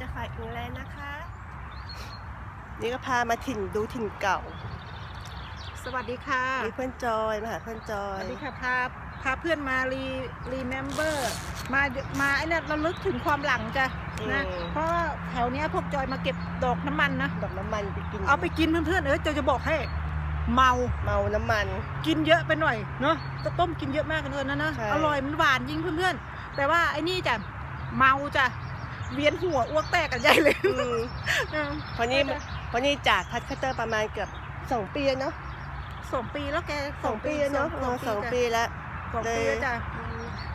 จะฝากอิงแลนด์นะคะ นี่ก็พามาถิ่นดูถิ่นเก่าสวัสดีค่ะมีเพื่อนจอยมาหาเพื่อนจอสย วัสดีค่ะพาพาเพื่อนมารีรีเมมเบอร์มามาไอ้เนี่ยระลึกถึงความหลังจ้ะนะเพราะว่าแถวเนี้ยพวกจอยมาเก็บดอกน้ำมันนะ ดอกน้ำมันไปกินเอาไปกินเพื่อนๆเออจอยจะบอกให้ เมาเมาน้ำมัน กินเยอะไปหน่อยเนาะจะต้มกินเยอะมากกันเลยนะนะใช่ อร่อยมันหวานยิ่งเพื่อนๆแต่ว่าไอ้นี่จ้ะเมาจ้ะ เวียนหัวอ้วกแตกกันใหญ่เลยอืมเออเพราะนี่เพราะนี่จากพัดคัตเตอร์ประมาณเกือบสองปีแล้วเนาะสองปีแล้วแกสองปีแล้วเนาะเออสองปีแล้วสองปีเลยแล้วจ้ะ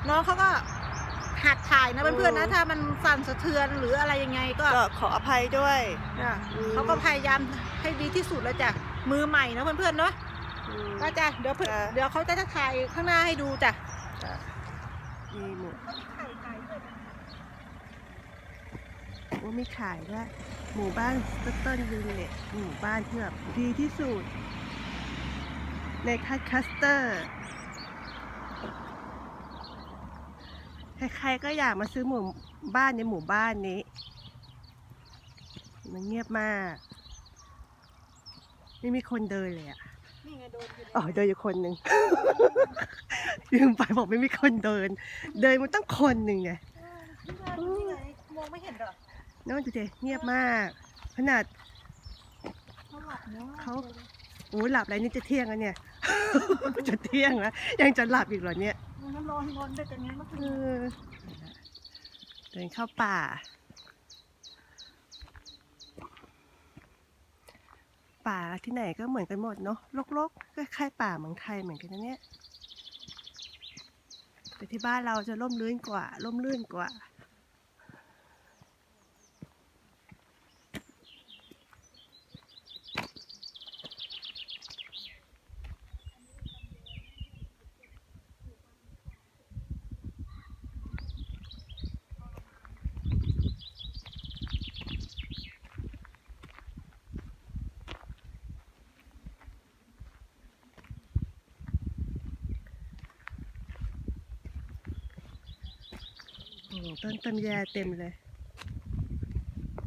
น้องเขาก็หัดถ่ายนะเพื่อนๆนะอืมถ้ามันสั่นสะเทือนหรืออะไรยังไงก็ก็ขออภัยด้วยอะอืมเขาก็พยายามให้ดีที่สุดแล้วจ้ะมือใหม่นะเพื่อนๆเนาะอืมก็จ้ะเดี๋ยวเพื่อนจ้ะเดี๋ยวเขาจะถ่ายข้างหน้าให้ดูจ้ะมีหมู ว่าไม่ขายด้วยหมู่บ้านสเติ้ลวิลเลจหมู่บ้านที่แบบดีที่สุด ในคัสคัสเตอร์ใครๆก็อยากมาซื้อหมู่บ้านในหมู่บ้านนี้ มันเงียบมาก ไม่มีคนเดินเลยอะนี่ไงโดนอยู่อ๋อเดินอยู่คนหนึ่งลืมไปบอกไม่มีคนเดิน เดินมันต้องคนหนึ่งไงนี่ไงมองไม่เห็นเหรอ นั่นดูดิเงียบมาก ขนาดเขาหลับเนาะเขาโอ้ยหลับอะไรนี่จะเที่ยงแล้วเนี่ย จะเที่ยงแล้วยังจะหลับอีกเหรอเนี่ยน้ำร้อนร้อนด้วยกันนี้เมื่อเอคืนอเดินเข้าป่า ป่าที่ไหนก็เหมือนกันหมดเนาะลกๆคล้ายๆป่าเมืองไทยเหมือนกันนะเนี่ยแต่ที่บ้านเราจะร่มรื่นกว่าร่มรื่นกว่า ต้นตำแยเต็มเลย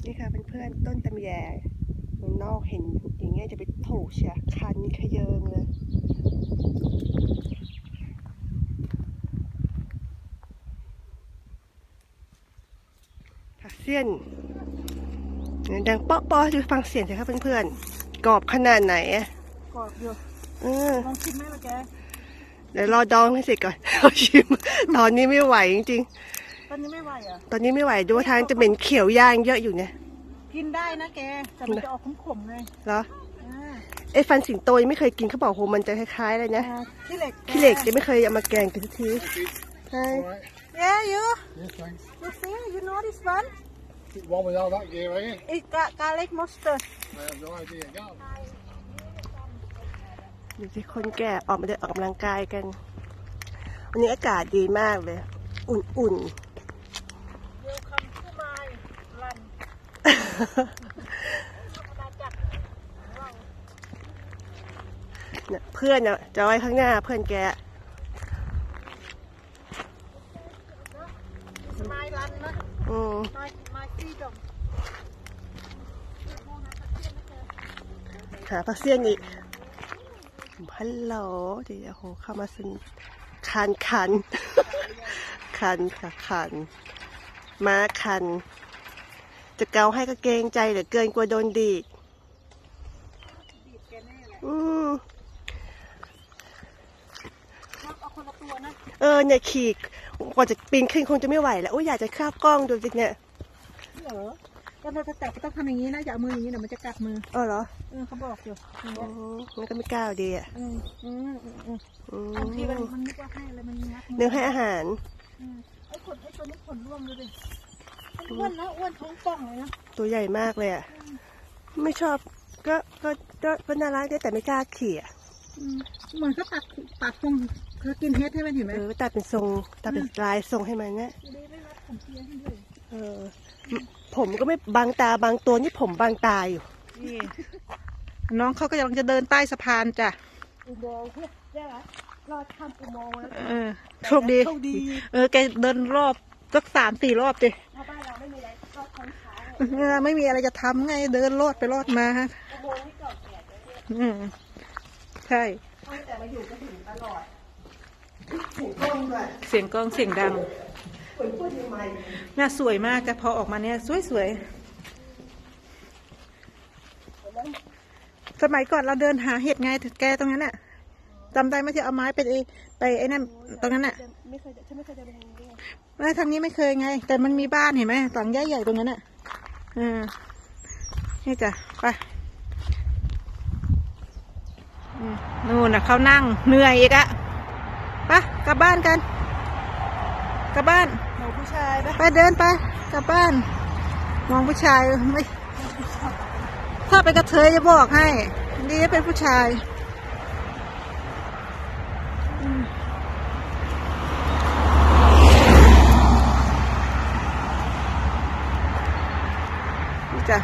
นี่ค่ะเพื่อนๆต้นตำแยเมืองนอกเห็นอย่างเงี้ยจะไปถูกเชียคันขยเยิงเลยผักเสี้ยนเนี่ยดังเปาะๆดูฟังเสียงสิครับเพื่อนๆกรอบขนาดไหนอะกรอบอยู่เออลองชิมไหมล่ะแกเดี๋ยวรอดองให้เสร็จก่อนเราชิม ตอนนี้ไม่ไหวจริง ตอนนี้ไม่ไหวเหรอะๆตอนนี้ไม่ไหวดูว่าทางจะเหม็นเขียวย่างเยอะอยู่เนี่ย กินได้นะแกแต่มันจะออกขมๆไงเหรออ่าไอ้ฟันสิงโตยังไม่เคยกินเขาบอกโหมันจะคล้ายๆเลยนะอ่าขี้เหล็กขี้เหล็กยังไม่เคยเอามาแกงกันสักทีใช่ Alright. Yeah, you. Yes, thanks. You see, you know this one? One without that gear, eh? It got garlic mustard. I have no idea. Go. ดูสิคนแก่ออกมาเดินออกกำลังกายกัน วันนี้อากาศดีมากเลย อุ่น Welcome เนี่ยเพื่อนน่ะจะไว้ข้างหน้าเพื่อนแก It's my run นะอืม my my freedom. หาผักเสี้ยนอีกฮัลโหลเดี๋ยวโหเข้ามาสนคันคันคันค่ะคัน ม้าคัน จะเกาให้ก็เกรงใจเหลือเกินกลัวโดนดีดดีดแกแน่แหละอืมเอาคนละตัวนะเออเนี่ยขี่กว่าจะปีนขึ้นคงจะไม่ไหวแล้วโอ้ยอยากจะคาบกล้องดูสิเนี่ยเหรอก็เราจะจับก็ต้องทำอย่างนี้นะอย่าเอามืออย่างนี้เดี๋ยวมันจะกัดมืออ๋อเหรอเออเขาบอกอยู่อย่างอืเงี้ยมมันก็ไม่กล้าดีอะอืมอืมอืมอืมอืบางทีมันมมันนึกว่าให้อะไรมันงัดมืเนื้อให้อาหารอืมไอ้ขนไอ้ตัวนี้ขนร่วงเลยดิมัน อ้วนนะอ้วนท้องป่องเลยนะตัวใหญ่มากเลยอะไม่ชอบก็ก็ก็ก็น่ารักได้แต่ไม่กล้าขี่อะอืมเหมือนเขาตัดตัดตรงเขากินเฮดให้มันเห็นไหมเออตัดเป็นทรงตัดเป็นลายทรงให้มันเนี่ยดีไม่รัดผมเทียให้ด้วยเออ ผมก็ไม่บางตาบางตัวนี่ผมบางตาอยู่นี่น้องเขาก็กำลังจะเดินใต้สะพานจ้ะอุโมงค์เพื่อได้ไหมรอดทำอุโมงค์แล้วเออโชคดีโชคดี เออแกเดินรอบสักสามสี่รอบดิ เพราะบ้านเราไม่มีอะไรก็เออไม่มีอะไรจะทำไงเดินโลดไปโลดมาฮะอุโมงค์นี่เก่าแก่แล้วเนี่ยอืมใช่ ตั้งแต่มาอยู่ก็ถึงตลอดถึงก้มด้วยเสียงกลองเสียงดังเหมือนพูดยังไงน่าสวยมากแต่พอออกมาเนี่ยสวยสวยๆสมัยก่อนเราเดินหาเห็ดไงแกตรงนั้นน่ะจำได้ไหมที่เอาไม้ไปไอ้ ไปไอ้นั่นตรงนั้นน่ะไม่เคยฉันไม่เคยเดินไปทางนี้เลยไม่ทางนี้ไม่เคยไง แต่มันมีบ้านเห็นไหมหลังใหญ่ๆตรงนั้นน่ะอ่านี่จ้ะไปอืมนู่นน่ะเขานั่งเหนื่อยอีกอะไปกลับบ้านกันกลับบ้านมองผู้ชายปะไปเดินไปกลับบ้าน มองผู้ชายไม่ถ้าเป็นกระเทยจะบอกให้ดีเป็นผู้ชาย จ้ะ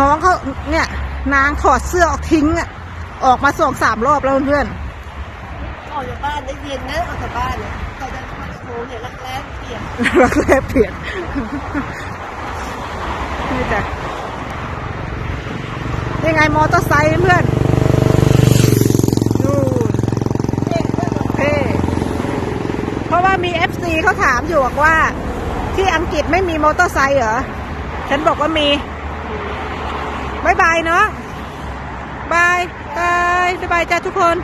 น้องเขาเนี่ย นางถอดเสื้อออกทิ้งอะออกมาสองสามรอบแล้วเพื่อนออกจากบ้านได้เย็นนะออกจากบ้านเนี่ยเขาจะมาโค้งเนี่ยรักแร้เปลี่ยนรักแรกเปลี่ยนนี่จ้ะยังไงมอเตอร์ไซค์เพื่อนดูเท่เพราะว่ามีเอฟซีเขาถามอยู่บอกว่า ที่อังกฤษไม่มีมอเตอร์ไซค์เหรอ ฉันบอกว่ามีบายบายเนาะบายบายบายบายจ้าทุกคน